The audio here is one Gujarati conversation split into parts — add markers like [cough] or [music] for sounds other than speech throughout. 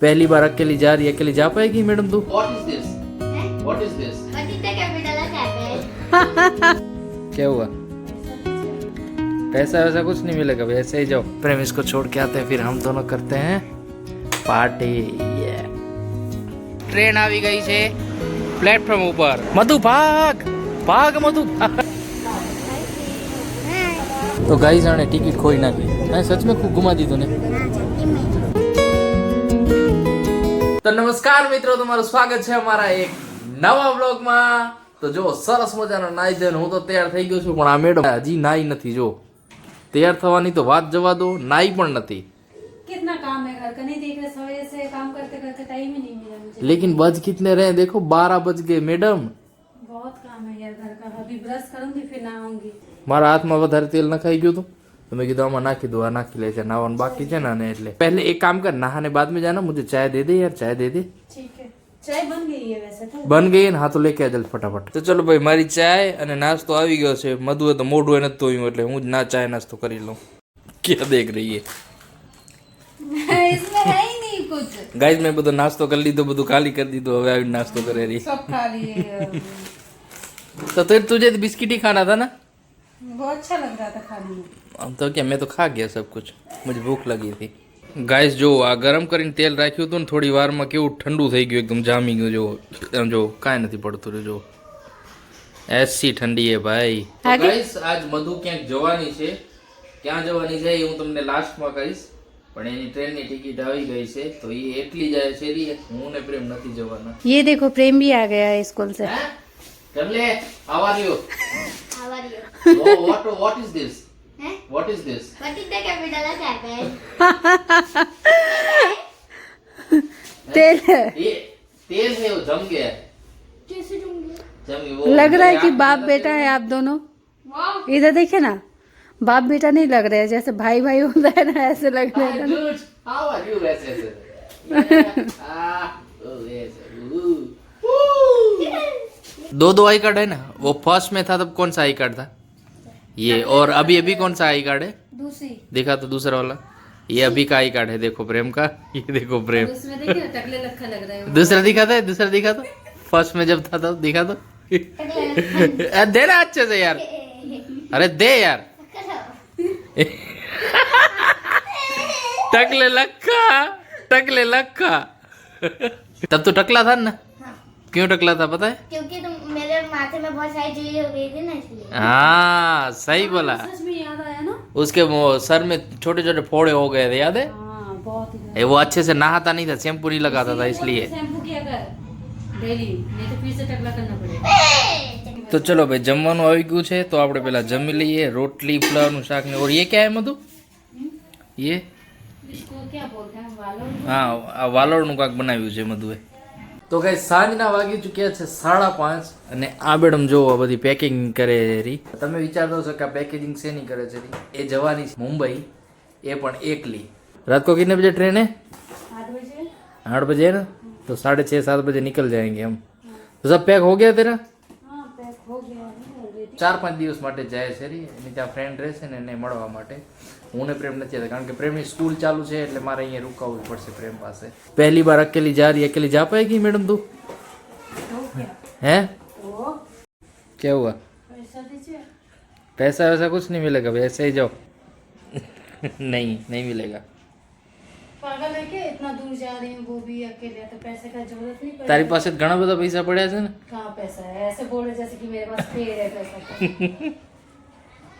पहली बार अकेली जा रही है अकेली जा पाएगी मैडम तू What is this? What is this? Matita capital capital. क्या हुआ पैसा वैसा कुछ नहीं मिलेगा भाई ऐसे ही जाओ प्रेम इसको छोड़ के आते हैं फिर हम दोनों करते हैं पार्टी ટ્રેન આવી ગઈ છે પ્લેટફોર્મ ઉપર મધુ ભાગ ભાગ મધુ ભાગ તો ગાઈઝ આણે ટિકિટ ખોઈ નાખી હા સચ મેં ખૂબ ઘુમા દીધું ને તો નમસ્કાર મિત્રો તમારું સ્વાગત છે અમારા એક નવા બ્લોગમાં તો જો સરસ મજાનો નાઈ ધોઈને હું તો તૈયાર થઈ ગયો છું પણ આ મેડમ હજી નાઈ નથી જો તૈયાર થવાની તો વાત જવા દો નાઈ પણ નથી कितना काम है घर का नहीं देख रहे सवेरे से काम करते करते टाइम ही नहीं मिला मुझे लेकिन बज कितने रहे देखो बारह बज गए मैडम बहुत काम है यार घर का अभी ब्रश करूंगी फिर नहाऊंगी મારા હાથમાં વધારે તેલ નખાઈ ગયું હતું તો મેં કીધું આમાં નાખી દો આ નાખી લે છે નાવાનું બાકી છે ને એટલે. પહેલે એક કામ કર નહાને બાદ મેં જાના મુજે ચાય દે દે યાર ચાય દે દે. બન ગઈ ને હા તો લેકે જલ ફટાફટ. તો ચલો ભાઈ મારી ચાય અને નાસ્તો આવી ગયો છે. મધુ તો મોઢું એ નથી ધોયું એટલે હું જ ના ચાય નાસ્તો કરી લઉં. ક્યાં દેખ રહી ગાઈઝ મેં બધો નાસ્તો કરી લીધો બધું ખાલી કરી દીધું હવે આવી નાસ્તો કરે રહી. તો તુજે બિસ્કિટી ખાના હતા ને? बिस्किट ही खाना था ना वो अच्छा लग रहा था खाने में हम तो क्या मैं तो खा गया सब कुछ मुझे भूख लगी थी ગાઈસ જો આ ગરમ કરીને તેલ રાખ્યું હતું ને થોડી વારમાં કેવું ઠંડુ થઈ ગયું એકદમ જામી ગયું જો આમ જો કાંઈ નથી પડતું રહ્યું જો એસી ઠંડી હે ભાઈ ગાઈસ આજ મધુ ક્યાંક જવાની છે ક્યાં જવાની છે એ હું તમને લાસ્ટમાં કહીશ પણ એની ટ્રેનની ટિકિટ આવી ગઈ છે તો એ એકલી જાય છે રી હું ને પ્રેમ નથી જવાના ये देखो प्रेम भी आ गया है स्कूल से હે કમલે how what, what is this? What is this? What is the capital of Japan? [laughs] लग रहा है की बाप बेटा है आप दोनों। इधर देखे ना बाप बेटा नहीं लग रहे है जैसे भाई भाई होता है ना ऐसे लग रहा है ना। ऐसे [laughs] दो दो आई कार्ड है ना? वो फ़र्स्ट में था तब कौन सा आई कार्ड था? ये और अभी अभी कौन सा आई कार्ड है? दूसरी। देखा तो दूसरा वाला। ये अभी का आई कार्ड है देखो प्रेम का। ये देखो प्रेम। हैं दूसरा दिखा था दूसरा दिखा तो फ़र्स्ट में जब था तब दिखा तो दे ना अच्छे से यार। अरे दे यार। टकले लक्का टकले लक्का तब तो टकला था ना? हाँ, क्यों टकला था पता है? क्योंकि माथे में बहुत सारी चीजें हो गई थी ना इसलिए हाँ सही बोला सच में याद आया ना उसके वो सर में छोटे छोटे फोड़े हो गए थे याद है हाँ बहुत ही ए, वो अच्छे से नहाता नहीं था शैम्पू नहीं लगाता था इसलिए शैम्पू किया कर डेली नहीं तो फिर से टकला करना पड़ेगा તો ચલો ભાઈ જમવાનું આવી ગયું છે તો આપણે પેલા જમી લઈએ રોટલી ફ્લાવરનું શાક ને ઓર ये क्या है મધુ ये इसको क्या बोलते हैं वालों હા આ વાલોળનું કાંક બનાવ્યું છે મધુએ તો કઈ સાંજના વાગી ચૂક્યા છે સાડા પાંચ અને આ મેડમ જો બધી પેકિંગ કરે રી. તમે વિચારતો છો કે આ પેકેજિંગ શેની કરે છે એ જવાની છે મુંબઈ એ પણ એકલી. રાત કો કેટલા બજે ટ્રેન હે? આઠ બજે. ને? તો સાડે છ સાત બજે નીકળ જાયંગે એમ. તો સબ પેક હો ગયા તેરા? ચાર પાંચ દિવસ માટે જાય છે રી. એની ત્યાં ફ્રેન્ડ રહેશે ને એને મળવા માટે. હું ને પ્રેમ નથી આવતા કારણ કે પ્રેમની સ્કૂલ ચાલુ છે એટલે મારે અહીંયા રોકાવવું પડશે પ્રેમ પાસે પહેલી બાર અકેલી जा रही है अकेली जा पाएगी मैडम तू तो क्या हैं तो क्या हुआ पैसा दीजिए पैसा वैसा कुछ नहीं मिलेगा भाई ऐसे ही जाओ नहीं नहीं मिलेगा पागल है क्या इतना दूर जा रही हूँ वो भी अकेले तो पैसे का जरूरत नहीं તારી पड़ेगी પાસે ઘણા બધા પૈસા પડ્યા છે ને कहाँ पैसा है ऐसे बोल रहे जैसे कि मेरे पास पेड़ है पैसा का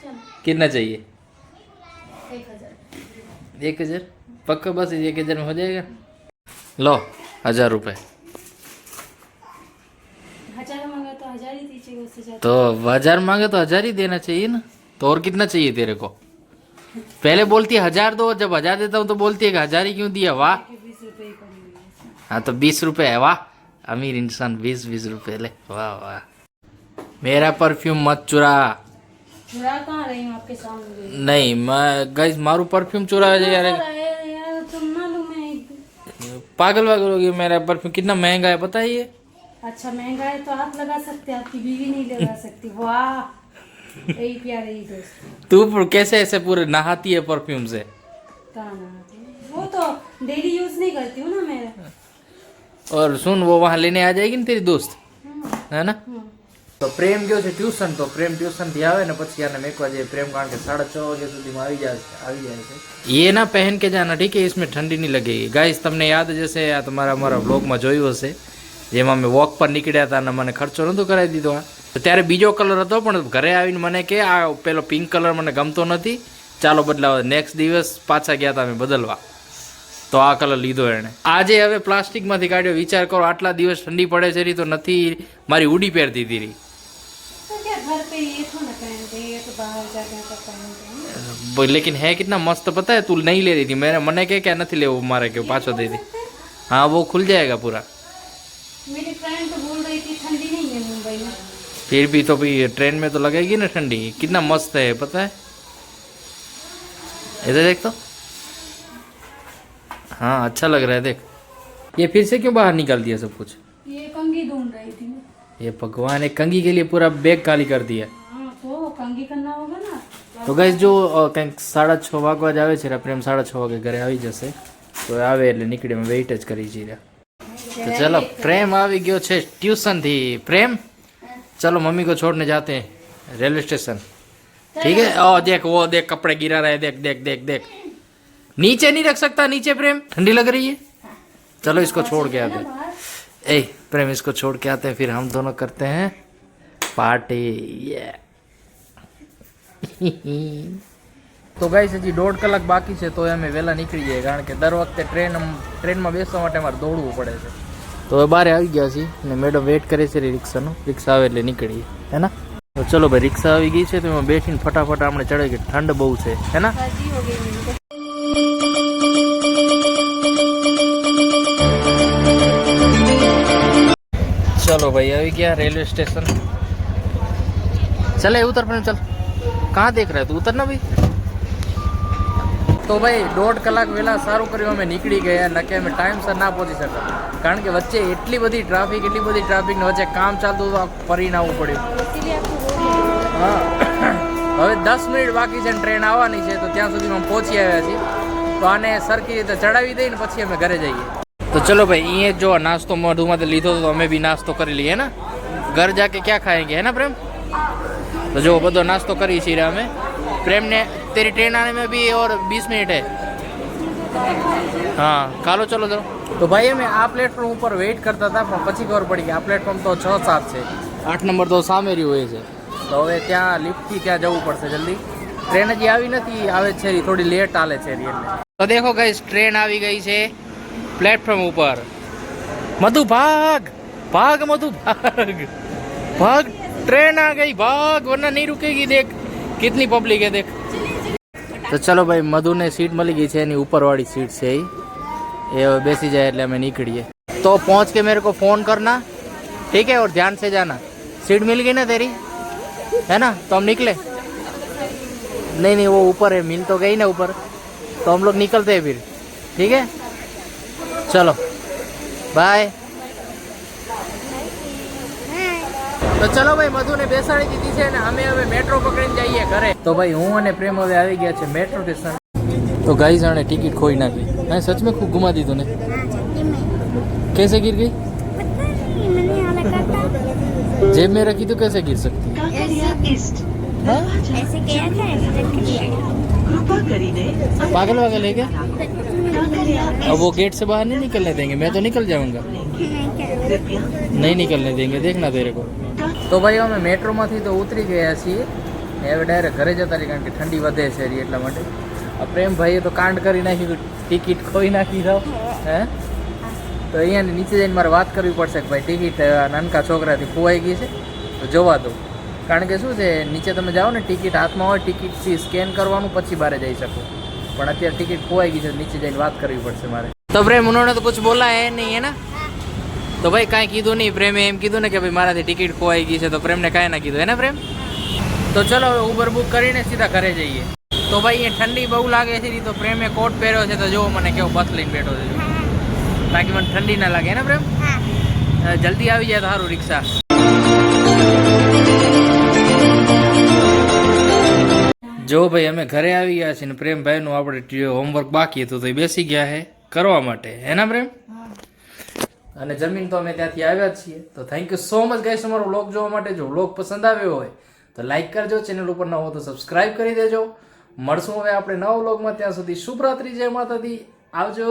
चल कितना चाहिए एक हजार एक हज़ार? पक्का बस एक हज़ार में हो जाएगा। लो हज़ार रुपए। तो हज़ार तो मांगे तो हज़ार ही देना चाहिए ना। तो और कितना चाहिए तेरे को? पहले बोलती है हज़ार दो जब हज़ार देता हूँ तो बोलती है कि हज़ार ही क्यों दिया वाह। हाँ तो बीस रुपए है वाह। अमीर इंसान बीस बीस रुपए ले वाह वाह। मेरा परफ्यूम मत चुरा। कहाँ रही हूँ आपके सामने? नहीं मैं गाइस मारू परफ्यूम चुरा है यार तो यार पागल वागल हो गया मेरा परफ्यूम कितना महँगा है पता है अच्छा महँगा है तो आप लगा सकते हैं आपकी बीवी नहीं लगा [laughs] सकती। वाह यही प्यारे दोस्त। तू पर कैसे ऐसे पूरे नहाती है परफ्यूम से? वो तो डेली यूज़ नहीं करती हूँ ना मैं। और सुन वो वहाँ लेने आ जाएगी ना तेरी दोस्त? हाँ। है। ना? हाँ। તો પ્રેમ ગયો છે ટ્યુશન, તો પ્રેમ ટ્યુશનથી આવે ને પછી આને મેકવા જઈએ પ્રેમ, કારણ કે સાડા છ વાગ્યા સુધીમાં આવી જાય છે, આવી જાય છે. એ ના પહેન કે જાના ઠીક હે ઇસમે ઠંડી નહીં લગેગી ગાઈસ તમને યાદ જ હશે, આ તમારા મારા બ્લોગમાં જોયું હશે, જેમાં અમે વોક પર નીકળ્યા હતા અને મને ખર્ચો નહોતો કરાવી દીધો ત્યારે બીજો કલર હતો, પણ ઘરે આવીને મને કે, આ પેલો પિંક કલર મને ગમતો નથી. ચાલો બદલાવ. નેક્સ્ટ દિવસ પાછા ગયા હતા અમે બદલવા. તો આ કલર લીધો એણે. આજે હવે પ્લાસ્ટિકમાંથી કાઢ્યો. વિચાર કરો, આટલા દિવસ ઠંડી પડે છે તો નથી મારી ઉડી પહેરતી હતી जाते हैं तब पहनते हैं ब- लेकिन है कितना मस्त पता है तू नहीं ले रही थी मैंने મને કે क्या નથી લેવું મારે કે પાછો દे दी हाँ वो खुल जाएगा पूरा मेरी फ्रेंड तो बोल रही थी ठंडी नहीं है मुंबई में फिर भी तो भाई ट्रेन में तो लगेगी ना ठंडी कितना मस्त है पता है इधर देख तो हाँ अच्छा लग रहा है देख ये फिर से क्यों बाहर निकाल दिया सब कुछ ये कंगी ढूंढ रही थी ये भगवान ने कंगी के लिए पूरा बैग खाली कर दिया हाँ तो कंगी करना होगा ना તો ગાઈસ જો અ, કંઈક સાડા છ વાગવા જ આવે છે રા પ્રેમ સાડા છ વાગે ઘરે આવી જશે તો આવે એટલે નીકળી અમે વેઇટ જ કરી છીએ તો ચલો પ્રેમ આવી ગયો છે ટ્યુશન થી પ્રેમ चलो मम्मी को छोड़ने जाते हैं रेलवे स्टेशन ठीक है ओ देख वो देख कपड़े गिरा रहे देख देख देख देख नीचे नहीं रख सकता नीचे प्रेम ठंडी लग रही है चलो इसको छोड़ के आते हैं ए प्रेम इसको छोड़ के आते हैं फिर हम दोनों करते हैं पार्टी ये [laughs] તો ગાઈસ, હજી દોઢ કલાક બાકી છે તો અમે વહેલા નીકળી જઈએ, કારણ કે દર વખતે ટ્રેન ટ્રેનમાં બેસવા માટે અમારે દોડવું પડે છે. તો હવે બારે આવી ગયા છીએ, અને મેડમ વેઇટ કરે છે રિક્ષાનો. રિક્ષા આવે એટલે નીકળીએ. હે ને? તો ચલો ભાઈ, રિક્ષા આવી ગઈ છે, તો એમાં બેસીને ફટાફટ આપણે ચડે કે ઠંડ બહુ છે. હે ને? ચલો ભાઈ, આવી ગયા રેલવે સ્ટેશન. ચાલે, ઉતર પણ, ચાલ. कहाँ देख रहे तू उतरना भाई તો ભાઈ દોઢ કલાક વહેલા સારું કર્યું અમે નીકળી ગયા નકે અમે ટાઈમસર ના પહોંચી શક્યા કારણ કે વચ્ચે એટલી બધી ટ્રાફિક એટલી બધી ટ્રાફિકને વચ્ચે કામ ચાલતું હતું ફરીને આવવું પડ્યું હા હવે દસ મિનિટ બાકી છે ટ્રેન આવવાની છે તો ત્યાં સુધી અમે પહોંચી આવ્યા છીએ. તો આને સરખી રીતે ચડાવી દઈને પછી અમે ઘરે જઈએ. તો ચલો ભાઈ એ જો નાસ્તો મોઢુંમાંથી લીધો તો અમે બી નાસ્તો કરી લઈએ ને? ઘર જાકે ક્યાં ખાએંગે હે ને પ્રેમ? तो जो બધો નાસ્તો કરી છીએ રે અમે प्रेम ने तेरी ट्रेन आने में भी और 20 मिनट है હા ચાલો ચલો ચલો તો ભાઈ અમે આ પ્લેટફોર્મ ઉપર વેઇટ કરતા હતા પણ પછી ખબર પડી કે આ પ્લેટફોર્મ તો છ સાત છે આઠ નંબર તો સામે રહ્યું હોય છે તો હવે ત્યાં લિફ્ટથી ત્યાં જવું પડશે જલ્દી ટ્રેન હજી આવી નથી આવે જ છે રી, થોડી લેટ આલે છે રી એટલે તો દેખો ગઈ ટ્રેન આવી ગઈ છે પ્લેટફોર્મ ઉપર મધુ ભાગ ભાગ મધુ ભાગ ભાગ ट्रेन आ गई भाग वरना नहीं रुकेगी देख कितनी पब्लिक है देख તો ચલો ભાઈ મધુને સીટ મળી ગઈ છે એની ઉપરવાળી સીટ છે એ એ હવે બેસી જાય એટલે અમે નીકળીએ તો પહોંચ के मेरे को फोन करना ठीक है और ध्यान से जाना सीट मिल गई ना तेरी है ना तो हम निकले नहीं नहीं वो ऊपर है मिल तो गई ना ऊपर तो हम लोग निकलते हैं फिर ठीक है चलो बाय તો ચલો ભાઈ મધુને બેસાડી દીધી છે ને અમે હવે મેટ્રો પકડીને જઈએ ઘરે તો ભાઈ હું અને પ્રેમ હવે આવી ગયા છે મેટ્રો સ્ટેશન તો ગાઈ જાણે ટિકિટ ખોઈ નાખી હા સચ में खूब घुमा दी तूने कैसे गिर गई मैंने यहाँ लगा था जेब में रखी तो कैसे गिर सकती हाँ? ऐसे किया था ऐसे रख दिया पागल वागल है क्या अब वो गेट से बाहर नहीं निकलने देंगे मैं तो निकल जाऊंगा નહીં નિકલને દેંગે દેખના તેરે કો તો ભાઈ અમે મેટ્રોમાંથી તો ઉતરી ગયા છીએ. હવે ડાયરેક્ટ ઘરે જતા રહી કારણ કે ઠંડી વધે છે એટલા માટે. આ પ્રેમભાઈએ તો કાંડ કરી નાખ્યું ટિકિટ ખોઈ નાખી જાઓ હે? તો અહીંયા નીચે જઈને મારે વાત કરવી પડશે કે ભાઈ ટિકિટ નાનકા છોકરાથી ખોવાઈ ગઈ છે. તો જોવા દો. કારણ કે શું છે, નીચે તમે જાઓ ને ટિકિટ હાથમાં હોય, ટિકિટથી સ્કેન કરવાનું પછી બહાર જઈ શકો. પણ અત્યારે ટિકિટ ખોવાઈ ગઈ છે, નીચે જઈને વાત કરવી પડશે મારે. તો પ્રેમ ઉન્હોને તો કુછ બોલા હે નહીં એના તો ભાઈ કાંઈ કીધું નહીં પ્રેમે એમ કીધું ને કે ભાઈ મારાથી ટિકિટ ખોવાઈ ગઈ છે તો પ્રેમને કાંઈ ના કીધું. એને પ્રેમ? તો ચલો હવે ઉબર બુક કરીને સીધા ઘરે જઈએ. તો ભાઈ અહીંયા ઠંડી બહુ લાગે છે તો પ્રેમે કોટ પહેર્યો છે તો જો મને કેવો બસ લઈને બેઠો છે. બાકી તાકી મને ઠંડી ના લાગે હે ને પ્રેમ? જલ્દી આવી જાય તો સારું રિક્ષા. જો ભાઈ અમે ઘરે આવી ગયા છીએ ને પ્રેમભાઈનું આપણે હોમવર્ક બાકી હતું તો એ બેસી ગયા છે કરવા માટે. એના પ્રેમ? હા. અને જમીન તો અમે ત્યાંથી આવ્યા જ છીએ. તો thank you so much guys અમારો વ્લોગ જોવા માટે. જો વ્લોગ પસંદ આવ્યો હોય, તો લાઈક કરજો. ચેનલ ઉપર ન હો તો સબસ્ક્રાઇબ કરી દેજો. મળશું હવે આપણે નવા વ્લોગમાં ત્યાં સુધી શુભરાત્રી, જય માતાજી. આવજો.